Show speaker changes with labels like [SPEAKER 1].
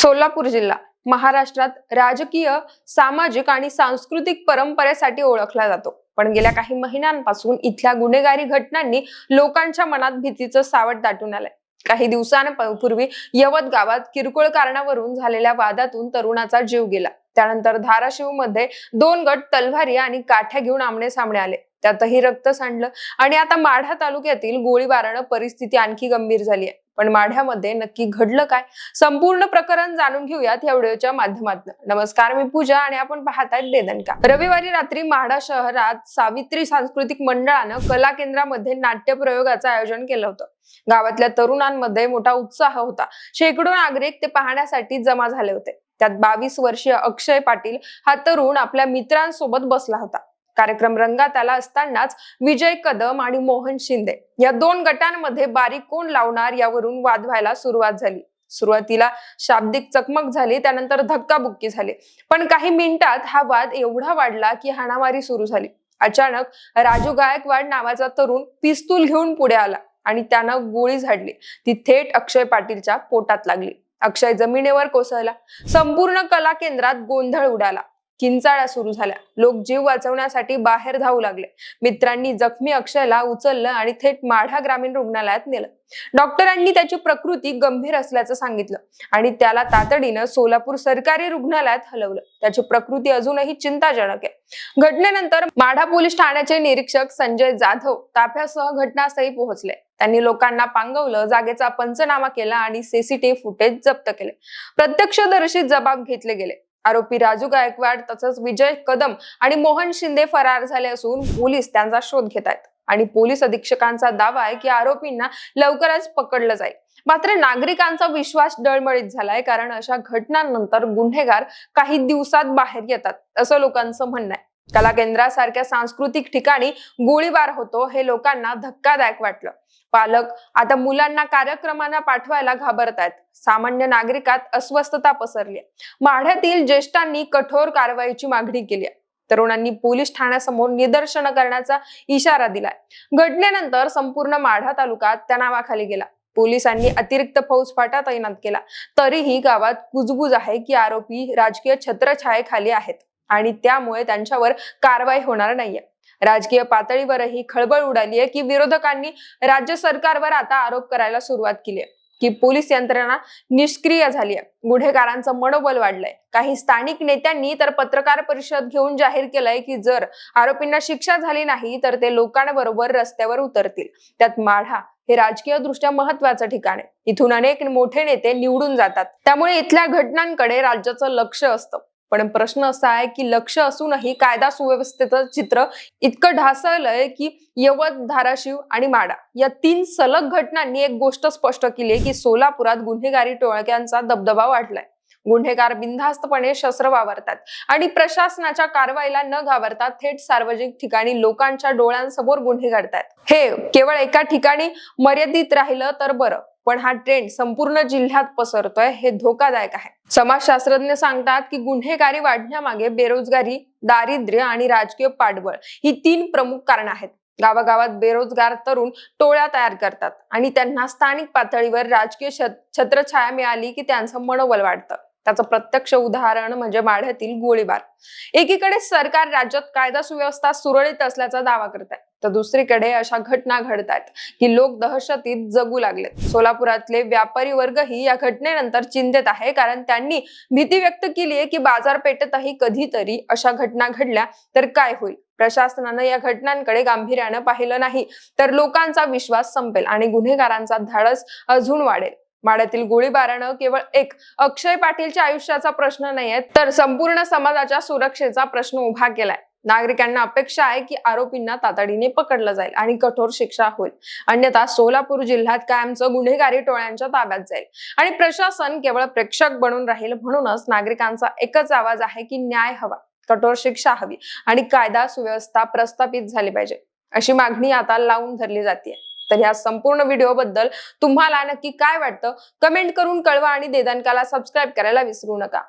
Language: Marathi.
[SPEAKER 1] सोलापूर जिल्हा. महाराष्ट्रात राजकीय सामाजिक आणि सांस्कृतिक परंपरेसाठी ओळखला जातो. पण गेल्या काही महिन्यांपासून इथल्या गुन्हेगारी घटनांनी लोकांच्या मनात भीतीचं सावट दाटून आलंय. काही दिवसांपूर्वी यवत गावात किरकोळ कारणावरून झालेल्या वादातून तरुणाचा जीव गेला. त्यानंतर धाराशिवमध्ये दोन गट तलवारी आणि काठ्या घेऊन आमने सामने आले. त्यातही रक्त सांडलं आणि आता माढा तालुक्यातील गोळीबारानं परिस्थिती आणखी गंभीर झाली आहे. पण माढ्यामध्ये नक्की घडलं काय? संपूर्ण प्रकरण जाणून घेऊयात या व्हिडिओच्या माध्यमातून. नमस्कार मी पूजा आणि आपण पाहताय देदनका रविवारी रात्री माढा शहरात सावित्री सांस्कृतिक मंडळानं कला केंद्रामध्ये नाट्य प्रयोगाचं आयोजन केलं होतं. गावातल्या तरुणांमध्ये मोठा उत्साह होता. शेकडो नागरिक ते पाहण्यासाठी जमा झाले होते. त्यात बावीस वर्षीय अक्षय पाटील हा तरुण आपल्या मित्रांसोबत बसला होता. कार्यक्रम रंगात आला असतानाच विजय कदम आणि मोहन शिंदे या दोन गटांमध्ये बारीक कोण लावणार यावरून वाद व्हायला सुरुवात झाली. सुरुवातीला शाब्दिक चकमक झाली त्यानंतर धक्काबुक्की झाली. पण काही मिनिटात हा वाद एवढा वाढला की हाणामारी सुरू झाली. अचानक राजू गायकवाड नावाचा तरुण पिस्तूल घेऊन पुढे आला आणि त्यानं गोळी झाडली. ती थेट अक्षय पाटीलच्या पोटात लागली. अक्षय जमिनीवर कोसळला. संपूर्ण कला केंद्रात गोंधळ उडाला. किंचाळ्या सुरू झाल्या. लोक जीव वाचवण्यासाठी बाहेर धावू लागले. मित्रांनी जखमी अक्षयला उचललं आणि थेट माढा ग्रामीण रुग्णालयात नेलं. डॉक्टरांनी त्याची प्रकृती गंभीर असल्याचं सांगितलं आणि त्याला तातडीनं सोलापूर सरकारी रुग्णालयात हलवलं. त्याची प्रकृती अजूनही चिंताजनक आहे. घटनेनंतर माढा पोलीस ठाण्याचे निरीक्षक संजय जाधव ताफ्यासह घटनास्थळी पोहोचले. त्यांनी लोकांना पांगवलं जागेचा पंचनामा केला आणि सीसीटीव्ही फुटेज जप्त केले. प्रत्यक्षदर्शी जबाब घेतले गेले. आरोपी राजू गायकवाड तसंच विजय कदम आणि मोहन शिंदे फरार झाले असून पोलीस त्यांचा शोध घेत आहेत. आणि पोलीस अधीक्षकांचा दावा आहे की आरोपींना लवकरच पकडलं जाईल. मात्र नागरिकांचा विश्वास डळमळीत झालाय कारण अशा घटनांनंतर गुन्हेगार काही दिवसात बाहेर येतात असं लोकांचं म्हणणं आहे. कला केंद्रासारख्या सांस्कृतिक ठिकाणी गोळीबार होतो हे लोकांना धक्कादायक वाटलं. पालक आता मुलांना कार्यक्रमांना पाठवायला घाबरत आहेत सामान्य नागरिकात अस्वस्थता पसरली माढ्यातील ज्येष्ठांनी कठोर कारवाईची मागणी केली आहे. तरुणांनी पोलीस ठाण्यासमोर निदर्शन करण्याचा इशारा दिलाय. घटनेनंतर संपूर्ण माढा तालुका तणावाखाली गेला. पोलिसांनी अतिरिक्त फौज फाटा तैनात केला. तरीही गावात कुजबुज आहे की आरोपी राजकीय छत्रछायेखाली आहेत. आणि त्यामुळे त्यांच्यावर कारवाई होणार नाहीये. राजकीय पातळीवरही खळबळ उडाली आहे की विरोधकांनी राज्य सरकारवर आता आरोप करायला सुरुवात केली आहे की पोलीस यंत्रणा निष्क्रिय झाली आहे गुन्हेगारांचं मनोबल वाढलंय. काही स्थानिक नेत्यांनी तर पत्रकार परिषद घेऊन जाहीर केलंय की जर आरोपींना शिक्षा झाली नाही तर ते लोकांबरोबर रस्त्यावर उतरतील. त्यात माढा हे राजकीय दृष्ट्या महत्वाचं ठिकाण आहे. इथून अनेक मोठे नेते निवडून जातात. त्यामुळे इथल्या घटनांकडे राज्याचं लक्ष असतं. पण प्रश्न असा आहे की लक्ष असूनही कायदा सुव्यवस्थेचं चित्र इतकं ढासळलंय की यवत धाराशिव आणि माडा या तीन सलग घटनांनी एक गोष्ट स्पष्ट केली आहे की सोलापुरात गुन्हेगारी टोळक्यांचा दबदबा वाढलाय. गुन्हेगार बिनधास्तपणे शस्त्र वावरतात आणि प्रशासनाच्या कारवाईला न घाबरता थेट सार्वजनिक ठिकाणी लोकांच्या डोळ्यांसमोर गुन्हे घडतात हे केवळ एका ठिकाणी मर्यादित राहिलं तर बरं. पण हा ट्रेंड संपूर्ण जिल्ह्यात पसरतोय हे धोकादायक आहे. समाजशास्त्रज्ञ सांगतात की गुन्हेगारी वाढण्यामागे बेरोजगारी दारिद्र्य आणि राजकीय पाठबळ ही तीन प्रमुख कारण आहेत. गावागावात बेरोजगार तरुण टोळ्या तयार करतात आणि त्यांना स्थानिक पातळीवर राजकीय छत्रछाया मिळाली की त्यांचं मनोबल वाढतं. त्याचं प्रत्यक्ष उदाहरण म्हणजे माढ्यातील गोळीबार. एकीकडे सरकार राज्यात कायदा सुव्यवस्था सुरळीत असल्याचा दावा करत आहे तर दुसरीकडे अशा घटना घडत आहेत की लोक दहशतीत जगू लागलेत. सोलापुरातले व्यापारी वर्गही या घटनेनंतर चिंतेत आहे कारण त्यांनी भीती व्यक्त केली आहे की बाजारपेठेतही कधीतरी अशा घटना घडल्या तर काय होईल? प्रशासनानं या घटनांकडे गांभीर्यानं पाहिलं नाही तर लोकांचा विश्वास संपेल आणि गुन्हेगारांचा धाडस अजून वाढेल. माड्यातील गोळीबारानं केवळ एक अक्षय पाटीलच्या आयुष्याचा प्रश्न नाहीये तर संपूर्ण समाजाच्या सुरक्षेचा प्रश्न उभा केलाय. नागरिकांना अपेक्षा आहे की आरोपींना तातडीने पकडलं जाईल आणि कठोर शिक्षा होईल. अन्यथा सोलापूर जिल्ह्यात कायमचं गुन्हेगारी टोळ्यांच्या ताब्यात जाईल. आणि प्रशासन केवळ प्रेक्षक बनून राहील म्हणूनच नागरिकांचा एकच आवाज आहे की न्याय हवा कठोर शिक्षा हवी आणि कायदा सुव्यवस्था प्रस्थापित झाली पाहिजे. अशी मागणी आता लावून धरली जाते तर ह्या संपूर्ण व्हिडिओ बद्दल तुम्हाला नक्की काय वाटतं? कमेंट करून कळवा आणि देदानकाला सबस्क्राईब करायला विसरू नका.